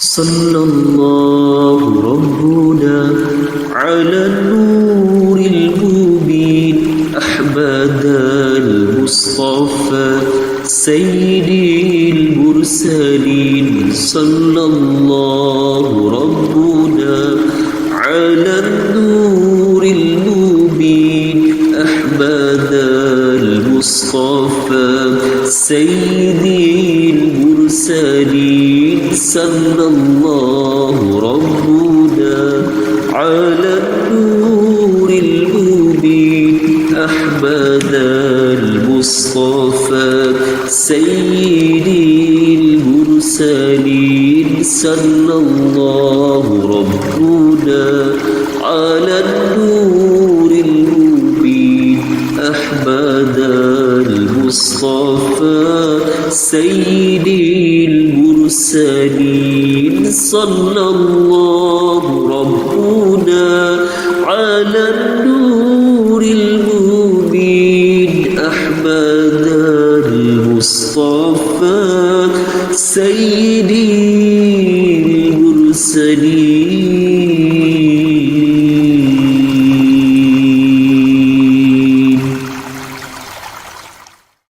صلى الله ربنا على النور المبين أحمد المصطفى سيد المرسلين صلى الله ربنا على النور المبين أحمد المصطفى سيد المرسلين. صلى الله ربنا على النور المبين. أحمد المصطفى سيد المرسلين. صلى الله ربنا على النور المصطفى سيد المرسلين. صلى الله ربنا على النور المبين. أحمد المصطفى سيد المرسلين.